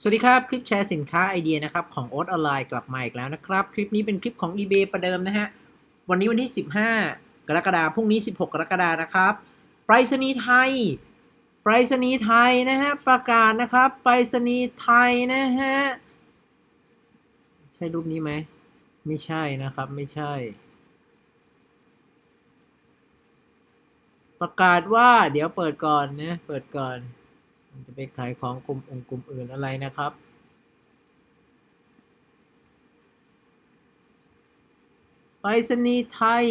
สวัสดีครับ คลิปแชร์สินค้าไอเดียนะครับของโอ๊ตออนไลน์กลับมาอีกแล้วนะครับ คลิปนี้เป็นคลิปของ eBay ประเดิมนะฮะ วันนี้วันที่ 15 กรกฎาคมพรุ่งนี้ 16 กรกฎาคมนะครับไปรษณีย์ไทยไปรษณีย์ไทยนะฮะประกาศนะครับไปรษณีย์ไทยนะฮะใช่รูปนี้ไหมไม่ใช่นะครับไม่ใช่ ประกาศว่าเดี๋ยวเปิดก่อนนะเปิดก่อนมัน จะไปขายของกลุ่มองค์กลุ่มอื่นอะไรนะครับ ไปรษณีย์ไทย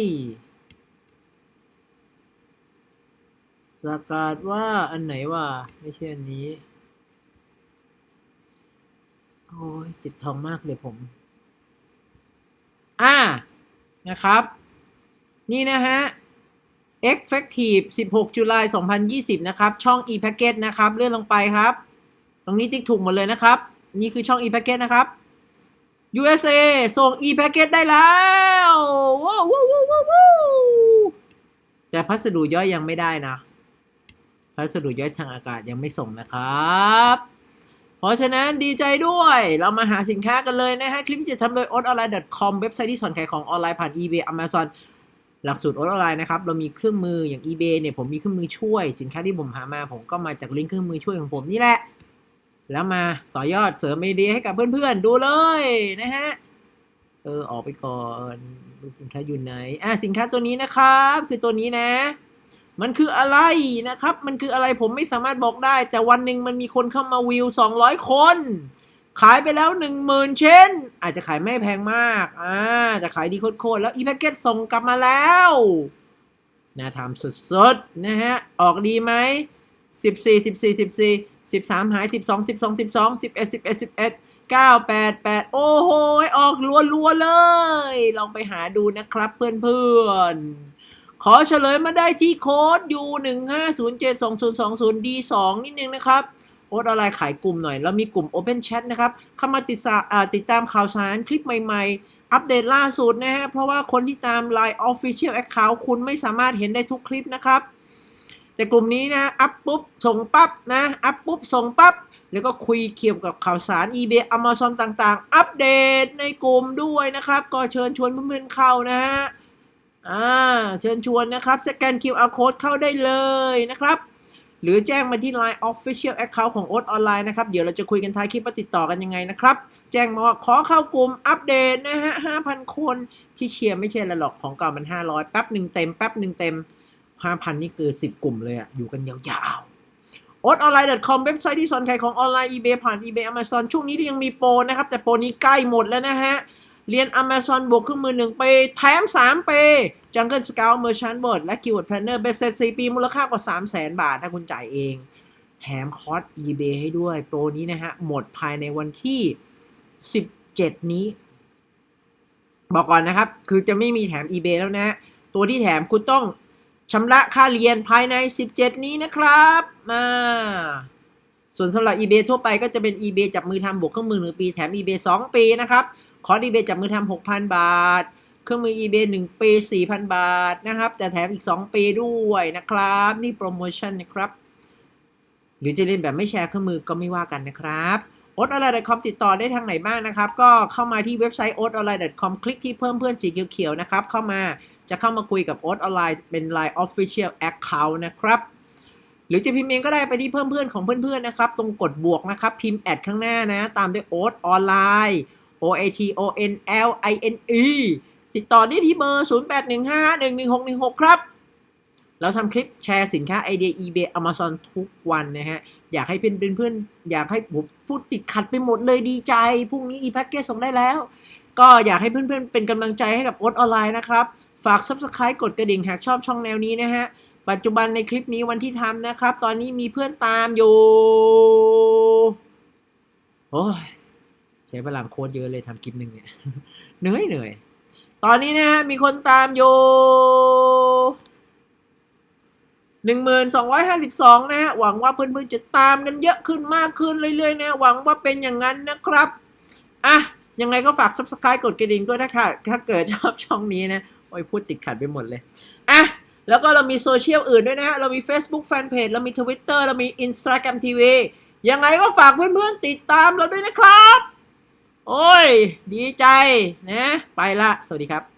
ประกาศว่าอันไหนว่าไม่ใช่อันนี้ โอ้ยจ็บทองมากเลยผม อ่านะครับ นี่นะฮะ Effective 16 จุลาย2020 นะครับ ช่อง e-packet นะครับ เลื่อนลงไปครับ ตรงนี้ติ๊กถูกหมดเลยนะครับ นี่คือช่อง e-packet นะครับ USA ส่ง e-packet ได้แล้วว้าวว้าวว้าวแต่พัสดุย่อยยังไม่ได้นะ พัสดุย่อยทางอากาศยังไม่ส่งนะครับ เพราะฉะนั้นดีใจด้วย เรามาหาสินค้ากันเลยนะฮะ คลิปจะทำโดย o t o n l i n e c o m เว็บไซต์ที่สอนขายของออนไลน์ผ่าน eBay Amazon หลักสูตรออนไลน์นะครับ เรามีเครื่องมืออย่าง eBay เนี่ยผมมีเครื่องมือช่วย สินค้าที่ผมหามา ผมก็มาจากลิงก์เครื่องมือช่วยของผมนี่แหละ แล้วมาต่อยอดเสริมไอเดียให้กับเพื่อนๆ ดูเลยนะฮะ เออ ออกไปก่อนดูสินค้าอยู่ไหน อะสินค้าตัวนี้นะครับ คือตัวนี้นะ มันคืออะไรนะครับ มันคืออะไรผมไม่สามารถบอกได้ แต่วันหนึ่งมันมีคนเข้ามาวิว200 คน ขายไปแล้ว 10,000 เช่น อาจจะขายไม่แพงมากอ่าจะขายดีโคตรๆแล้วอีแพคเกจส่งกลับมาแล้วน่าทำสุดๆนะฮะ ออกดีไหม14 14 14 13 หาย 12 12 12 11 11 11 9 8 8 โอ้โห ออกรัวๆเลย ลองไปหาดูนะครับเพื่อนๆ ขอเฉลยมาได้ที่โค้ด U 1 5 0 7 2 0 2 0 D 2นิดนึงนะครับ โอ๊ตออนไลน์ขายกลุ่มหน่อย แล้วมีกลุ่ม Open Chat นะครับ เข้ามาติดสาอ่าติดตามข่าวสารคลิปใหม่ ๆ อัปเดตล่าสุดนะฮะ เพราะว่าคนที่ตาม Line Official Account คุณไม่สามารถเห็นได้ทุกคลิปนะครับ แต่กลุ่มนี้นะ อัพปุ๊บ ส่งปั๊บนะ อัพปุ๊บ ส่งปั๊บ แล้วก็คุยเกี่ยวกับข่าวสาร eBay Amazon ต่างๆ อัปเดตในกลุ่มด้วยนะครับ ก็เชิญชวนเพื่อนๆเข้านะฮะอ่าเชิญชวนนะครับ สแกน QR Code เข้าได้เลยนะครับ หรือแจ้งมาที่ Line Official Account ของ o อ๊ตออนไลน์นะครับ เดี๋ยวเราจะคุยกันท้ายคลิปว่าติดต่อกันยังไงนะครับ แจ้งมาว่าขอเข้ากลุ่มอัปเดตนะฮะ 5,000 คนที่เชียร์ไม่ใช่ละหรอกของเก่ามัน 500 แป๊บหนึ่งเต็มแป๊บหนึ่งเต็ม 5,000 นี่คือ 10 กลุ่มเลยอะอยู่กันยาวๆ o อ t o n l i n e c o m เว็บไซต์ที่สอนขายของออนไลน์ eBay ผ่าน eBay Amazon ช่วงนี้ยังมีโปรนะครับแต่โปรนี้ใกล้หมดแล้วนะฮะเรียน Amazon บวกเครื่องมือ1ปีแถม3ปี Jungle Scout Merchant Board และ Keyword Planner เบสเซ็ต4ปีมูลค่ากว่า 300,000 บาท ถ้าคุณจ่ายเอง แถมคอร์ส eBay ให้ด้วย โปรนี้นะฮะ หมดภายในวันที่ 17 นี้ บอกก่อนนะครับ คือจะไม่มีแถม eBay แล้วนะ ตัวที่แถมคุณต้องชำระค่าเรียนภายใน 17 นี้นะครับมาส่วนสำหรับ eBay ทั่วไปก็จะเป็น eBay จับมือทำบวกเครื่องมือ1ปี แถม eBay 2 ปีนะครับ คอร์ส eBay จับมือทำ6,000 บาท เครื่องมือ eBay 1 ปี 4,000 บาทนะครับ แต่แถมอีก 2 ปีด้วยนะครับ นี่โปรโมชั่นนะครับ หรือจะเล่นแบบไม่แชร์เครื่องมือก็ไม่ว่ากันนะครับโอ๊ตออนไลน์ .com ติดต่อได้ทางไหนบ้างนะครับ ก็เข้ามาที่เว็บไซต์ o t o n l i n e com คลิกที่เพิ่มเพื่อนสีเขียวๆนะครับ เข้ามาจะเข้ามาคุยกับโอ๊ตออนไลน์เป็น Line Official Account นะครับ หรือจะพิมพ์เองก็ได้ไปที่เพิ่มเพื่อนของเพื่อนๆนะครับ ตรงกดบวกนะครับ พิมพ์แอดข้างหน้านะ ตามด้วยโอ๊ตออนไลน์ O A T O N L I N E ติดต่อได้ที่เบอร์ 0815111616 ครับ เราทำคลิปแชร์สินค้าไอเดีย eBay Amazon ทุกวันนะฮะ อยากให้เป็นเพื่อนๆอยากให้ผมพูดติดขัดไปหมดเลยดีใจ พรุ่งนี้ e-package ส่งได้แล้ว ก็อยากให้เพื่อนๆเป็นกำลังใจให้กับโอ๊ตออนไลน์นะครับ ฝาก Subscribe กดกระดิ่งหากชอบช่องแนวนี้นะฮะ ปัจจุบันในคลิปนี้วันที่ทำนะครับ ตอนนี้มีเพื่อนตามอยู่โอ้ยใช้พลังโคตรเยอะเลยทำคลิปหนึ่งเนี่ยเหนื่อยเหนื่อย ตอนนี้นะฮะมีคนตามอยู่หนึ่งหมื่นสองร้อยห้าสิบสองนะฮะหวังว่าเพื่อนๆจะตามกันเยอะขึ้นมากขึ้นเรื่อยๆนะหวังว่าเป็นอย่างนั้นนะครับอะยังไงก็ฝาก subscribe กดกระดิ่งด้วยถ้าค่ะถ้าเกิดชอบช่องนี้นะโอ้ยพูดติดขัดไปหมดเลยอะแล้วก็เรามีโซเชียลอื่นด้วยนะฮะเรามี Facebook Fanpage เรามี Twitter เรามี Instagram TV ยังไงก็ฝากเพื่อนๆติดตามเราด้วยนะครับ โอ้ย ดีใจนะ ไปละ สวัสดีครับ